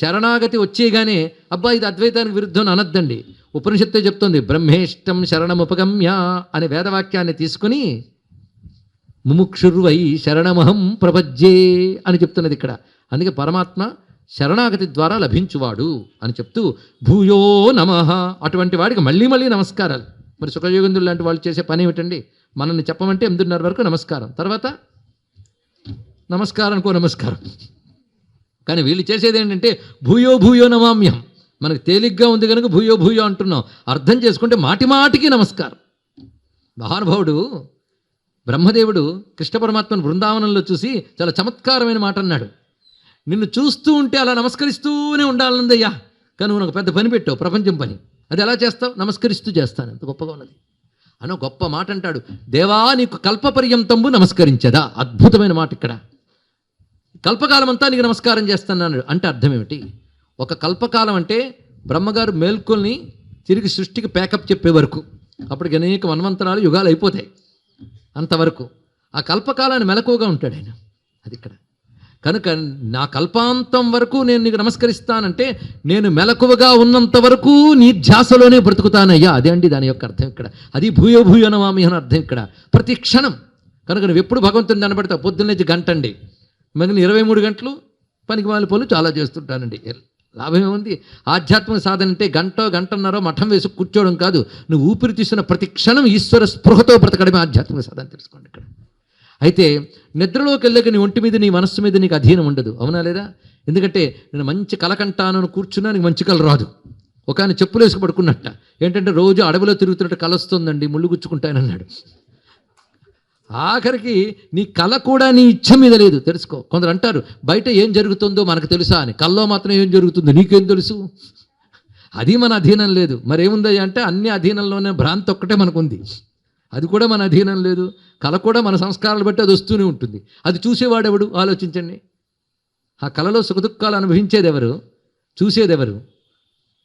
శరణాగతి వచ్చేగానే అబ్బా ఇది అద్వైతానికి విరుద్ధం అని అనద్దండి. ఉపనిషత్తే చెప్తుంది బ్రహ్మేష్టం శరణముపగమ్య అనే వేదవాక్యాన్ని తీసుకుని ముముక్షుర్వై శరణమహం ప్రపజ్జే అని చెప్తున్నది ఇక్కడ. అందుకే పరమాత్మ శరణాగతి ద్వారా లభించువాడు అని చెప్తూ భూయో నమ అటువంటి వాడికి మళ్ళీ మళ్ళీ నమస్కారాలు. మరి సుఖయోగిందులు లాంటి వాళ్ళు చేసే పని ఏమిటండి? మనల్ని చెప్పమంటే ఎనిమిదిన్నర వరకు నమస్కారం. తర్వాత నమస్కారం కో నమస్కారం. కానీ వీళ్ళు చేసేది ఏంటంటే భూయో భూయో నమామ్యం. మనకు తేలిగ్గా ఉంది కనుక భూయో భూయో అంటున్నాం. అర్థం చేసుకుంటే మాటి మాటికి నమస్కారం. మహానుభావుడు బ్రహ్మదేవుడు కృష్ణ పరమాత్మను బృందావనంలో చూసి చాలా చమత్కారమైన మాట అన్నాడు. నిన్ను చూస్తూ ఉంటే అలా నమస్కరిస్తూనే ఉండాలనుందయ్యా కానీ నువ్వు నాకు పెద్ద పని పెట్టావు ప్రపంచం పని. అది ఎలా చేస్తావు? నమస్కరిస్తూ చేస్తాను. ఎంత గొప్పగా ఉన్నది. అనో గొప్ప మాట అంటాడు. దేవా నీకు కల్పపర్యంతంబు నమస్కరించదా? అద్భుతమైన మాట ఇక్కడ. కల్పకాలం అంతా నీకు నమస్కారం చేస్తున్నాను అంటే అర్థం ఏమిటి? ఒక కల్పకాలం అంటే బ్రహ్మగారు మేల్కొల్ని తిరిగి సృష్టికి ప్యాకప్ చెప్పే వరకు. అప్పటికి అనేక మన్వంతరాలు యుగాలు అయిపోతాయి. అంతవరకు. ఆ కల్పకాలాన్ని మెలకువగా ఉంటాడు ఆయన. అది ఇక్కడ. కనుక నా కల్పాంతం వరకు నేను నీకు నమస్కరిస్తానంటే నేను మెలకువగా ఉన్నంత వరకు నీ ధ్యాసలోనే బ్రతుకుతానయ్యా. అదే అండి దాని యొక్క అర్థం ఇక్కడ. అది భూయో భూయో నమామి అని అర్థం ఇక్కడ. ప్రతి క్షణం. కనుక నువ్వు ఎప్పుడు భగవంతుని కనబడతావు పొద్దున్నేది గంట అండి మిగిలిన ఇరవై మూడు గంటలు పనికి వాళ్ళ పనులు చాలా చేస్తుంటానండి. లాభం ఏముంది? ఆధ్యాత్మిక సాధన అంటే గంట గంటన్నర మఠం వేసి కూర్చోవడం కాదు. నువ్వు ఊపిరి తీసిన ప్రతి క్షణం ఈశ్వర స్పృహతో బ్రతకడమే ఆధ్యాత్మిక సాధన తెలుసుకోండి ఇక్కడ. అయితే నిద్రలోకి వెళ్ళక నీ ఒంటి మీద నీ మనస్సు మీద నీకు అధీనం ఉండదు. అవునా లేదా? ఎందుకంటే నేను మంచి కల కంటాను కూర్చున్నా నీకు మంచి కల రాదు. ఒక ఆయన చెప్పులు వేసుకు పడుకున్నట్ట. ఏంటంటే రోజు అడవిలో తిరుగుతున్నట్టు కలుస్తుందండి ముళ్ళు గుచ్చుకుంటానన్నాడు ఆఖరికి నీ కళ కూడా నీ ఇచ్చ మీద లేదు. తెలుసుకో. కొందరు అంటారు బయట ఏం జరుగుతుందో మనకు తెలుసా అని. కల్లో మాత్రం ఏం జరుగుతుందో నీకేం తెలుసు? అది మన అధీనం లేదు. మరేముంది అంటే అన్ని అధీనంలోనే భ్రాంతి ఒక్కటే మనకుంది. అది కూడా మన అధీనం లేదు. కళ కూడా మన సంస్కారాలు బట్టి అది వస్తూనే ఉంటుంది. అది చూసేవాడెవడు? ఆలోచించండి. ఆ కళలో సుఖదుఖాలు అనుభవించేదెవరు? చూసేదెవరు? చూసేది ఎవరు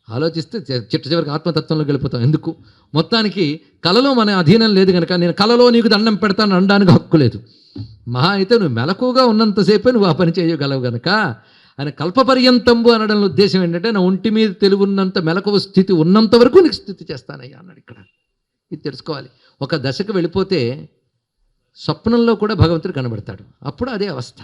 ఆలోచిస్తే చిట్ట చివరికి ఆత్మతత్వంలోకి వెళ్ళిపోతాం. ఎందుకు? మొత్తానికి కళలో మన అధీనం లేదు కనుక నేను కళలో నీకు దండం పెడతాను అనడానికి హక్కు లేదు. మహా అయితే నువ్వు మెలకుగా ఉన్నంతసేపే నువ్వు ఆ పని చేయగలవు గనక. ఆయన కల్పపర్యంతంబు అనడంలో ఉద్దేశం ఏంటంటే నా ఒంటి మీద తెలుగున్నంత మెలకువ స్థితి ఉన్నంత వరకు నీకు స్థితి చేస్తానయ్యా అన్నాడు ఇక్కడ. ఇది తెలుసుకోవాలి. ఒక దశకు వెళ్ళిపోతే స్వప్నంలో కూడా భగవంతుడు కనబడతాడు. అప్పుడు అదే అవస్థ.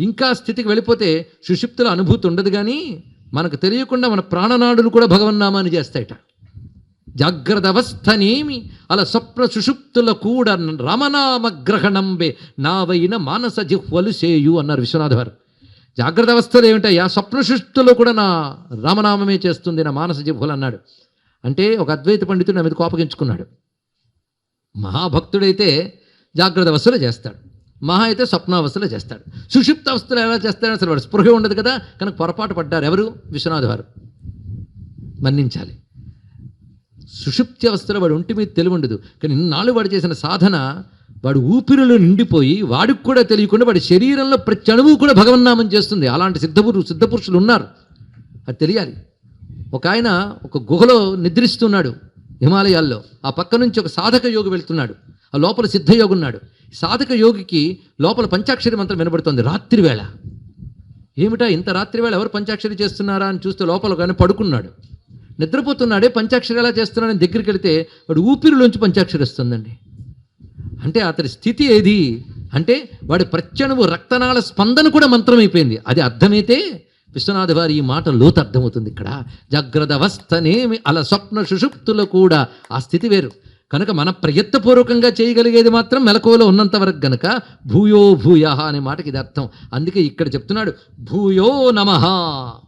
ఇంకా స్థితికి వెళ్ళిపోతే సుషిప్తుల అనుభూతి ఉండదు కానీ మనకు తెలియకుండా మన ప్రాణనాడులు కూడా భగవన్నామాన్ని చేస్తాయట. జాగ్రత్త అవస్థనేమి అలా స్వప్న సుషుప్తుల కూడా రమనామగ్రహణంబే నావైన మానస జిహ్వలు సేయు అన్నారు విశ్వనాథ వారు జాగ్రత్త అవస్థలు ఏమిటయ్యా స్వప్న సుషుప్తులో కూడా నా రామనామమే చేస్తుంది నా మానస జిహ్వలు అన్నాడు. అంటే ఒక అద్వైత పండితుడు నా మీద కోపగించుకున్నాడు. మహాభక్తుడైతే జాగ్రత్త అవస్థలు చేస్తాడు. మహా అయితే స్వప్నావస్థలో చేస్తాడు. సుషుప్త అవస్థలు ఎలా చేస్తాడో అసలు వాడు స్పృహ ఉండదు కదా కనుక పొరపాటు పడ్డారు ఎవరు? విశ్వనాథ్ వారు మన్నించాలి. సుషుప్తి అవస్థలో వాడు ఒంటి మీద తెలివి ఉండదు. కానీ ఇన్నాళ్ళు వాడు చేసిన సాధన వాడు ఊపిరిలో నిండిపోయి వాడికి కూడా తెలియకుండా వాడి శరీరంలో ప్రతి అణువు కూడా భగవన్నామం చేస్తుంది. అలాంటి సిద్ధపురు సిద్ధపురుషులు ఉన్నారు. అది తెలియాలి. ఒక ఆయన ఒక గుహలో నిద్రిస్తున్నాడు హిమాలయాల్లో. ఆ పక్క నుంచి ఒక సాధక యోగి వెళ్తున్నాడు. ఆ లోపల సిద్ధయోగి ఉన్నాడు. సాధక యోగికి లోపల పంచాక్షరి మంత్రం వినబడుతుంది రాత్రి వేళ. ఏమిటా ఇంత రాత్రి వేళ ఎవరు పంచాక్షరి చేస్తున్నారా అని చూస్తే లోపల కానీ పడుకున్నాడు. నిద్రపోతున్నాడే పంచాక్షరి ఎలా చేస్తున్నాడని దగ్గరికి వెళితే వాడు ఊపిరిలోంచి పంచాక్షరి వస్తుందండి. అంటే అతడి స్థితి ఏది? అంటే వాడి ప్రత్యణువు రక్తనాళ స్పందన కూడా మంత్రమైపోయింది. అది అర్థమైతే విశ్వనాథ వారి ఈ మాట లోతు అర్థమవుతుంది ఇక్కడ. జాగ్రత్త అవస్థనేమి అలా స్వప్న సుషుప్తులు కూడా. ఆ స్థితి వేరు. కనుక మన ప్రయత్నపూర్వకంగా చేయగలిగేది మాత్రం మెలకువలో ఉన్నంత వరకు గనక భూయో భూయ అనే మాటకి ఇది అర్థం. అందుకే ఇక్కడ చెప్తున్నాడు భూయో నమ.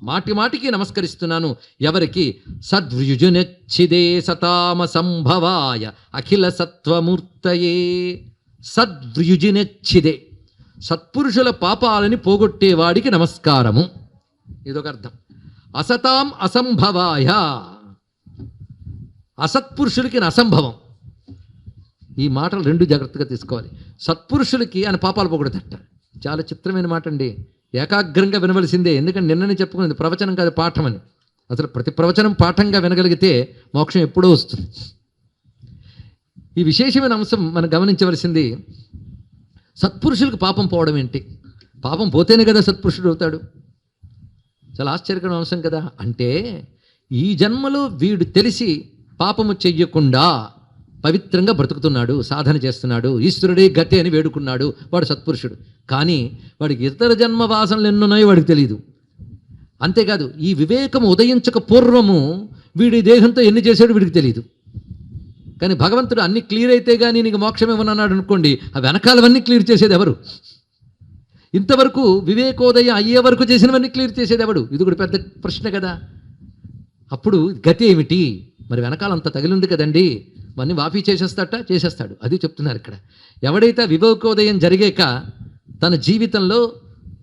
మాటి మాటికి నమస్కరిస్తున్నాను. ఎవరికి? సద్వ్యుజునచ్చిదే సతామ సంభవాయ అఖిల సత్వమూర్తయే సద్వ్యుజినచ్చిదే. సత్పురుషుల పాపాలని పోగొట్టేవాడికి నమస్కారము. ఇదొక అర్థం. అసతాం అసంభవాయ. అసత్పురుషులకి అసంభవం. ఈ మాటలు రెండు జాగ్రత్తగా తీసుకోవాలి. సత్పురుషులకి ఆయన పాపాలు పోగొడతట చాలా చిత్రమైన మాట అండి ఏకాగ్రంగా వినవలసిందే. ఎందుకంటే నిన్ననే చెప్పుకున్నది ప్రవచనం కాదు పాఠం అని. అసలు ప్రతి ప్రవచనం పాఠంగా వినగలిగితే మోక్షం ఎప్పుడో వస్తుంది. ఈ విశేషమైన అంశం మనం గమనించవలసింది సత్పురుషులకు పాపం పోవడం ఏంటి? పాపం పోతేనే కదా సత్పురుషుడు అవుతాడు. చాలా ఆశ్చర్యకరమైన అంశం కదా. అంటే ఈ జన్మలో వీడు తెలిసి పాపము చెయ్యకుండా పవిత్రంగా బ్రతుకుతున్నాడు సాధన చేస్తున్నాడు ఈశ్వరుడే గతి అని వేడుకున్నాడు వాడు సత్పురుషుడు. కానీ వాడికి ఇతర జన్మ వాసనలు ఎన్నున్నాయో వాడికి తెలియదు అంతేకాదు ఈ వివేకం ఉదయించక పూర్వము వీడి దేహంతో ఎన్ని చేశాడో వీడికి తెలియదు కానీ భగవంతుడు అన్ని క్లియర్ అయితే కానీ నీకు మోక్షమేమన్నాడు అనుకోండి ఆ వెనకాలవన్నీ క్లియర్ చేసేది ఎవరు? ఇంతవరకు వివేకోదయం అయ్యే వరకు చేసినవన్నీ క్లియర్ చేసేది ఎవడు? ఇది కూడా పెద్ద ప్రశ్న కదా. అప్పుడు గతి ఏమిటి? మరి వెనకాల అంత తగిలింది కదండి. అవన్నీ వాపీ చేసేస్తాట? చేసేస్తాడు. అది చెప్తున్నారు ఇక్కడ. ఎవడైతే వివేకోదయం జరిగాక తన జీవితంలో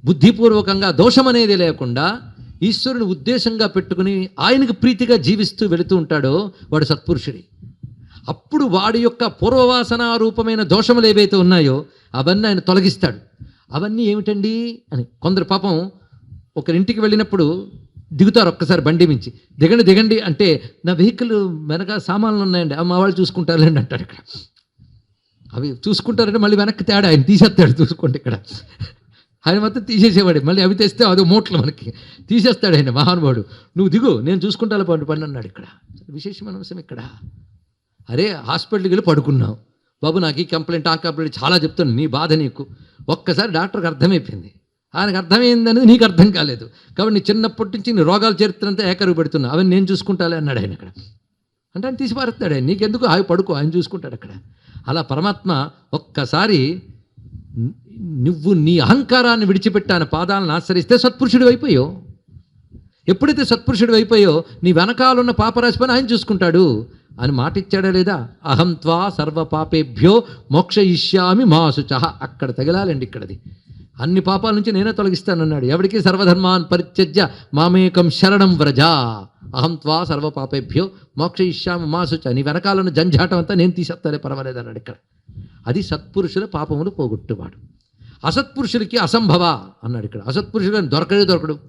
బుద్ధిపూర్వకంగా దోషం అనేది లేకుండా ఈశ్వరుని ఉద్దేశంగా పెట్టుకుని ఆయనకు ప్రీతిగా జీవిస్తూ వెళుతూ ఉంటాడో వాడు సత్పురుషుడి. అప్పుడు వాడి యొక్క పూర్వవాసన రూపమైన దోషములు ఏవైతే ఉన్నాయో అవన్నీ ఆయన తొలగిస్తాడు. అవన్నీ ఏమిటండి? అని కొందరు పాపం ఒకరింటికి వెళ్ళినప్పుడు దిగుతారు ఒక్కసారి బండి మించి. దిగండి దిగండి అంటే నా వెహికల్ వెనక సామాన్లు ఉన్నాయండి. అవి మా వాళ్ళు చూసుకుంటారులేండి అంటాడు ఇక్కడ. అవి చూసుకుంటారంటే మళ్ళీ వెనక్కి తేడా ఆయన తీసేస్తాడు చూసుకోండి ఇక్కడ. ఆయన మొత్తం తీసేసేవాడు. మళ్ళీ అవి తెస్తే అదో మూటలు మనకి. తీసేస్తాడు ఆయన మహానుభావుడు. నువ్వు దిగు నేను చూసుకుంటా పండు పండు అన్నాడు ఇక్కడ. విశేషమైన అంశం ఇక్కడ. అరే హాస్పిటల్కి వెళ్ళి పడుకున్నావు. బాబు నాకు ఈ కంప్లైంట్ ఆ కంప్లైంట్ చాలా చెప్తాను. నీ బాధ నీకు. ఒక్కసారి డాక్టర్కి అర్థమైపోయింది. ఆయనకు అర్థమైందనేది నీకు అర్థం కాలేదు. కాబట్టి నీ చిన్నప్పటి నుంచి నీ రోగాల చరిత్ర అంతా ఏకరువు పెడుతున్నా. అవన్నీ నేను చూసుకుంటాలే అన్నాడు ఆయన అక్కడ. అంటే ఆయన తీసిపారుతాడు ఆయన. నీకెందుకు ఆయన పడుకో ఆయన చూసుకుంటాడు అక్కడ. అలా పరమాత్మ ఒక్కసారి నువ్వు నీ అహంకారాన్ని విడిచిపెట్టి ఆయన పాదాలను ఆశ్రయిస్తే సత్పురుషుడు అయిపోయావు. ఎప్పుడైతే సత్పురుషుడు అయిపోయో నీ వెనకాలన్న పాపరాశి పని ఆయన చూసుకుంటాడు. అని మాట ఇచ్చాడా లేదా? అహం త్వా సర్వ పాపేభ్యో మోక్ష ఇష్యామి మాసుచ. అక్కడ తగిలాలండి ఇక్కడది. అన్ని పాపాల నుంచి నేనే తొలగిస్తానన్నాడు. ఎవరికి సర్వధర్మాన్ పరిత్యజ్య మామేకం శరణం వ్రజ. అహం త్వా సర్వ పాపేభ్యో మోక్ష ఇష్యామి మాసుచ నీ వెనకాలన్న జంజాటం అంతా నేను తీసేస్తానే పర్వాలేదు అన్నాడు ఇక్కడ. అది సత్పురుషుల పాపములు పోగొట్టువాడు. అసత్పురుషులకి అసంభవ అన్నాడు ఇక్కడ. అసత్పురుషుడు అని దొరకడే దొరకడు.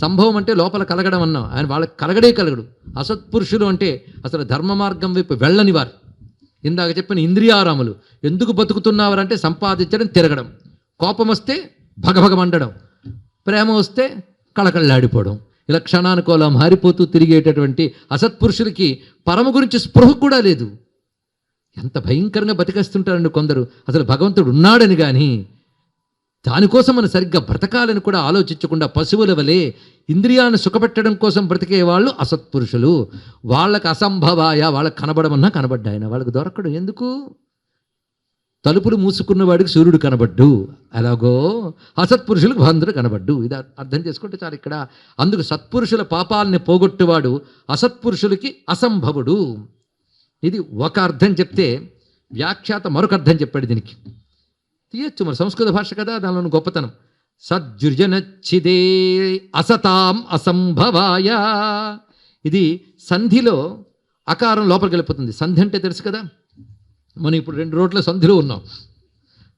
సంభవం అంటే లోపల కలగడం అన్నాం. ఆయన వాళ్ళకి కలగడే కలగడు. అసత్పురుషులు అంటే అసలు ధర్మ మార్గం వైపు వెళ్ళని వారు ఇందాక చెప్పిన ఇంద్రియారాములు. ఎందుకు బతుకుతున్నావారంటే సంపాదించడం తిరగడం. కోపం వస్తే భగభగమండడం ప్రేమ వస్తే కళకళలాడిపోవడం. ఇలా క్షణానుకోలా మారిపోతూ తిరిగేటటువంటి అసత్పురుషులకి పరమ గురించి స్పృహ కూడా లేదు. ఎంత భయంకరంగా బతికేస్తుంటారండి కొందరు. అసలు భగవంతుడు ఉన్నాడని కానీ దానికోసం మనం సరిగ్గా బ్రతకాలని కూడా ఆలోచించకుండా పశువుల వలె ఇంద్రియాన్ని సుఖపెట్టడం కోసం బ్రతికే వాళ్ళు అసత్పురుషులు. వాళ్ళకి అసంభవాయ వాళ్ళకి కనబడమన్నా కనబడ్డాయన. వాళ్ళకి దొరకడం ఎందుకు? తలుపులు మూసుకున్న వాడికి సూర్యుడు కనబడ్డు. అలాగో అసత్పురుషులకు భగవంతుడు కనబడ్డు. ఇది అర్థం చేసుకుంటే చాలు ఇక్కడ. అందుకు సత్పురుషుల పాపాలని పోగొట్టువాడు అసత్పురుషులకి అసంభవుడు. ఇది ఒక అర్థం చెప్తే వ్యాఖ్యాత మరొక అర్థం చెప్పాడు దీనికి. తీయచ్చు మరి సంస్కృత భాష కదా దానిలోని గొప్పతనం. సజ్జుర్జనచ్చిదే అసతాం అసంభవాయ. ఇది సంధిలో అకారం లోపలికి వెళ్ళిపోతుంది. సంధి అంటే తెలుసు కదా? మనం ఇప్పుడు రెండు రోడ్ల సంధిలో ఉన్నాం.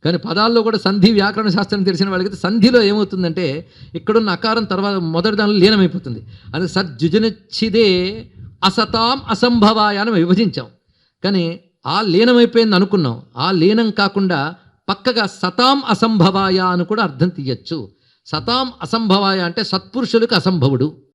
కానీ పదాల్లో కూడా సంధి వ్యాకరణ శాస్త్రం తెలిసిన వాళ్ళకి సంధిలో ఏమవుతుందంటే ఇక్కడున్న అకారం తర్వాత మొదటి దానిలో లీనమైపోతుంది. అది సజ్జుజనచ్చిదే అసతాం అసంభవాయ అని విభజించాం. కానీ ఆ లీనమైపోయింది అనుకున్నాం. ఆ లీనం కాకుండా పక్కగా సతాం అసంభవాయ అని కూడా అర్థం తీయచ్చు. సతాం అసంభవాయ అంటే సత్పురుషులకు అసంభవుడు.